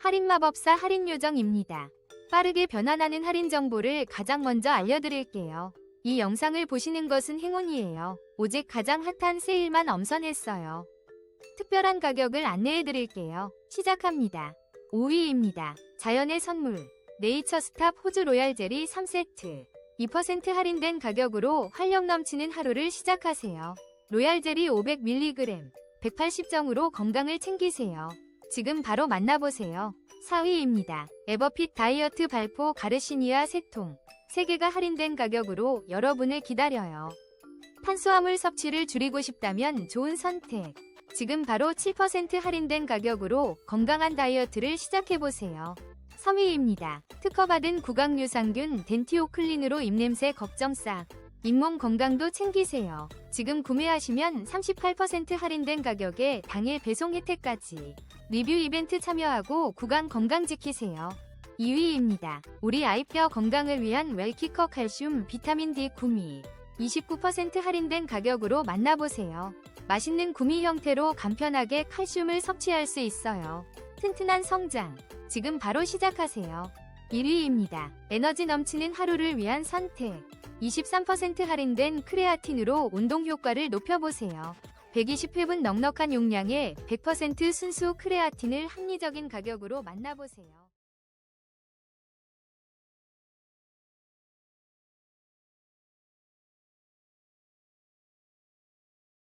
할인 마법사 할인 요정입니다. 빠르게 변환하는 할인 정보를 가장 먼저 알려드릴게요. 이 영상을 보시는 것은 행운이에요. 오직 가장 핫한 세일만 엄선했어요. 특별한 가격을 안내해드릴게요. 시작합니다. 5위입니다. 자연의 선물. 네이처스탑 호주 로얄 제리 3세트. 2% 할인된 가격으로 활력 넘치는 하루를 시작하세요. 로얄 제리 500mg. 180정으로 건강을 챙기세요. 지금 바로 만나보세요. 4위입니다. 에버핏 다이어트 발포 가르시니아 3통. 3개가 할인된 가격으로 여러분을 기다려요. 탄수화물 섭취를 줄이고 싶다면 좋은 선택. 지금 바로 7% 할인된 가격으로 건강한 다이어트를 시작해보세요. 3위입니다. 특허받은 구강유산균 덴티오 클린으로 입냄새 걱정 싹. 잇몸 건강도 챙기세요. 지금 구매하시면 38% 할인된 가격에 당일 배송 혜택까지. 리뷰 이벤트 참여하고 구강 건강 지키세요. 2위입니다. 우리 아이뼈 건강을 위한 웰키커 칼슘 비타민 D 구미. 29% 할인된 가격으로 만나보세요. 맛있는 구미 형태로 간편하게 칼슘을 섭취할 수 있어요. 튼튼한 성장. 지금 바로 시작하세요. 1위입니다. 에너지 넘치는 하루를 위한 선택. 23% 할인된 크레아틴으로 운동 효과를 높여보세요. 120회분 넉넉한 용량의 100% 순수 크레아틴을 합리적인 가격으로 만나보세요.